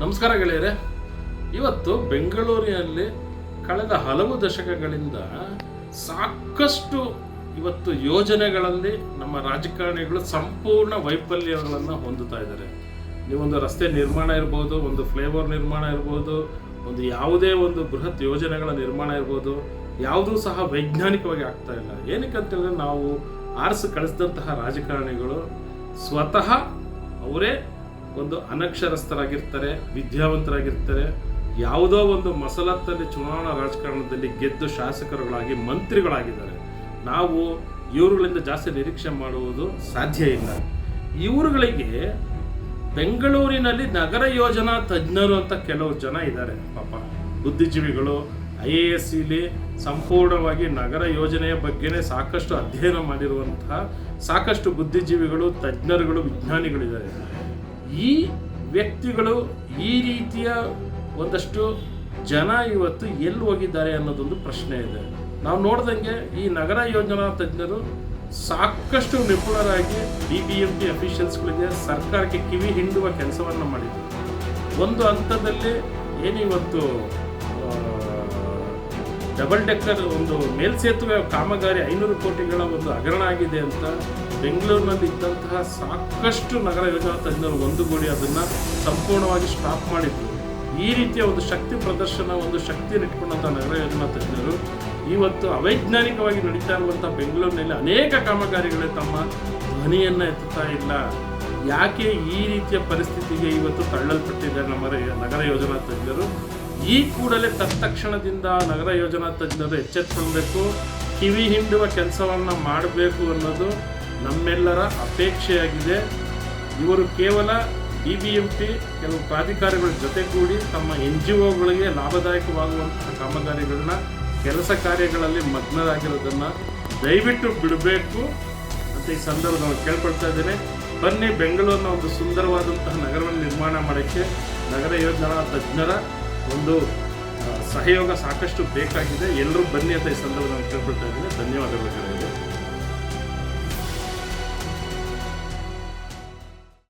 ನಮಸ್ಕಾರ ಗೆಳೆಯರೆ. ಇವತ್ತು ಬೆಂಗಳೂರಿನಲ್ಲಿ ಕಳೆದ ಹಲವು ದಶಕಗಳಿಂದ ಸಾಕಷ್ಟು ಇವತ್ತು ಯೋಜನೆಗಳಲ್ಲಿ ನಮ್ಮ ರಾಜಕಾರಣಿಗಳು ಸಂಪೂರ್ಣ ವೈಫಲ್ಯಗಳನ್ನು ಹೊಂದುತ್ತಾ ಇದ್ದಾರೆ. ನೀವೊಂದು ರಸ್ತೆ ನಿರ್ಮಾಣ ಇರ್ಬೋದು, ಒಂದು ಫ್ಲೇವರ್ ನಿರ್ಮಾಣ ಇರ್ಬೋದು, ಒಂದು ಯಾವುದೇ ಒಂದು ಬೃಹತ್ ಯೋಜನೆಗಳ ನಿರ್ಮಾಣ ಇರ್ಬೋದು, ಯಾವುದೂ ಸಹ ವೈಜ್ಞಾನಿಕವಾಗಿ ಆಗ್ತಾ ಇಲ್ಲ. ಏನಕ್ಕೆ ಅಂತೇಳಿದ್ರೆ ನಾವು ಆರಿಸಿ ಕಳಿಸಿದಂತಹ ರಾಜಕಾರಣಿಗಳು ಸ್ವತಃ ಅವರೇ ಒಂದು ಅನಕ್ಷರಸ್ಥರಾಗಿರ್ತಾರೆ, ವಿದ್ಯಾವಂತರಾಗಿರ್ತಾರೆ, ಯಾವುದೋ ಒಂದು ಮಸಲತ್ತಲ್ಲಿ ಚುನಾವಣಾ ರಾಜಕಾರಣದಲ್ಲಿ ಗೆದ್ದು ಶಾಸಕರುಗಳಾಗಿ ಮಂತ್ರಿಗಳಾಗಿದ್ದಾರೆ. ನಾವು ಇವರುಗಳಿಂದ ಜಾಸ್ತಿ ನಿರೀಕ್ಷೆ ಮಾಡುವುದು ಸಾಧ್ಯ ಇಲ್ಲ. ಇವರುಗಳಿಗೆ ಬೆಂಗಳೂರಿನಲ್ಲಿ ನಗರ ಯೋಜನಾ ತಜ್ಞರು ಅಂತ ಕೆಲವು ಜನ ಇದ್ದಾರೆ. ಪಾಪ ಬುದ್ಧಿಜೀವಿಗಳು, ಐ ಎ ಎಸ್ ಇಲ್ಲಿ ಸಂಪೂರ್ಣವಾಗಿ ನಗರ ಯೋಜನೆಯ ಬಗ್ಗೆನೇ ಸಾಕಷ್ಟು ಅಧ್ಯಯನ ಮಾಡಿರುವಂತಹ ಸಾಕಷ್ಟು ಬುದ್ಧಿಜೀವಿಗಳು, ತಜ್ಞರುಗಳು, ವಿಜ್ಞಾನಿಗಳಿದ್ದಾರೆ. ಈ ವ್ಯಕ್ತಿಗಳು ಈ ರೀತಿಯ ಒಂದಷ್ಟು ಜನ ಇವತ್ತು ಎಲ್ಲಿ ಹೋಗಿದ್ದಾರೆ ಅನ್ನೋದೊಂದು ಪ್ರಶ್ನೆ ಇದೆ. ನಾವು ನೋಡ್ದಂಗೆ ಈ ನಗರ ಯೋಜನಾ ತಜ್ಞರು ಸಾಕಷ್ಟು ನಿಪುಣರಾಗಿ ಡಿ ಬಿ ಎಂ ಪಿ ಅಫಿಷಿಯಲ್ಸ್ಗಳಿಗೆ ಸರ್ಕಾರಕ್ಕೆ ಕಿವಿ ಹಿಂಡುವ ಕೆಲಸವನ್ನು ಮಾಡಿದರು. ಒಂದು ಹಂತದಲ್ಲಿ ಏನಿವತ್ತು ಡಬಲ್ ಡೆಕ್ಕರ್ ಒಂದು ಮೇಲ್ಸೇತುವೆ ಕಾಮಗಾರಿ ಐನೂರು ಕೋಟಿಗಳ ಒಂದು ಹಗರಣ ಆಗಿದೆ ಅಂತ ಬೆಂಗಳೂರಿನಲ್ಲಿ ಇದ್ದಂತಹ ಸಾಕಷ್ಟು ನಗರ ಯೋಜನಾ ತಜ್ಞರು ಒಂದುಗೂಡಿ ಅದನ್ನು ಸಂಪೂರ್ಣವಾಗಿ ಸ್ಟಾಪ್ ಮಾಡಿದ್ರು. ಈ ರೀತಿಯ ಒಂದು ಶಕ್ತಿ ಪ್ರದರ್ಶನ, ಒಂದು ಶಕ್ತಿಯನ್ನು ಇಟ್ಕೊಂಡಂಥ ನಗರ ಯೋಜನಾ ತಜ್ಞರು ಇವತ್ತು ಅವೈಜ್ಞಾನಿಕವಾಗಿ ನಡೀತಾ ಇರುವಂಥ ಬೆಂಗಳೂರಿನಲ್ಲಿ ಅನೇಕ ಕಾಮಗಾರಿಗಳೇ ತಮ್ಮ ಧ್ವನಿಯನ್ನು ಎತ್ತುತ್ತಾ ಇಲ್ಲ. ಯಾಕೆ ಈ ರೀತಿಯ ಪರಿಸ್ಥಿತಿಗೆ ಇವತ್ತು ತಳ್ಳಲ್ಪಟ್ಟಿದ್ದಾರೆ ನಮ್ಮ ನಗರ ಯೋಜನಾ ತಜ್ಞರು? ಈ ಕೂಡಲೇ ತತ್ಕ್ಷಣದಿಂದ ನಗರ ಯೋಜನಾ ತಜ್ಞರು ಎಚ್ಚೆತ್ತುಕೊಳ್ಬೇಕು, ಕಿವಿ ಹಿಂಡುವ ಕೆಲಸವನ್ನು ಮಾಡಬೇಕು ಅನ್ನೋದು ನಮ್ಮೆಲ್ಲರ ಅಪೇಕ್ಷೆಯಾಗಿದೆ. ಇವರು ಕೇವಲ ಡಿ ಬಿ ಎಂ ಪಿ ಕೆಲವು ಪ್ರಾಧಿಕಾರಗಳ ಜೊತೆಗೂಡಿ ತಮ್ಮ ಎನ್ ಜಿ ಒಗಳಿಗೆ ಲಾಭದಾಯಕವಾಗುವಂತಹ ಕಾಮಗಾರಿಗಳನ್ನ, ಕೆಲಸ ಕಾರ್ಯಗಳಲ್ಲಿ ಮಗ್ನರಾಗಿರೋದನ್ನು ದಯವಿಟ್ಟು ಬಿಡಬೇಕು ಅಂತ ಈ ಸಂದರ್ಭದಲ್ಲಿ ಕೇಳ್ಕೊಳ್ತಾ ಇದ್ದೇನೆ. ಬನ್ನಿ ಬೆಂಗಳೂರಿನ ಒಂದು ಸುಂದರವಾದಂತಹ ನಗರವನ್ನು ನಿರ್ಮಾಣ ಮಾಡೋಕ್ಕೆ ನಗರ ಯೋಜನಾ ತಜ್ಞರ ಒಂದು ಸಹಯೋಗ ಸಾಕಷ್ಟು ಬೇಕಾಗಿದೆ ಎಲ್ಲರೂ ಬನ್ನಿ ಅಂತ ಈ ಸಂದರ್ಭದಲ್ಲಿ ಕೇಳ್ಕೊಳ್ತಾ ಇದ್ದೀನಿ ಧನ್ಯವಾದಗಳು.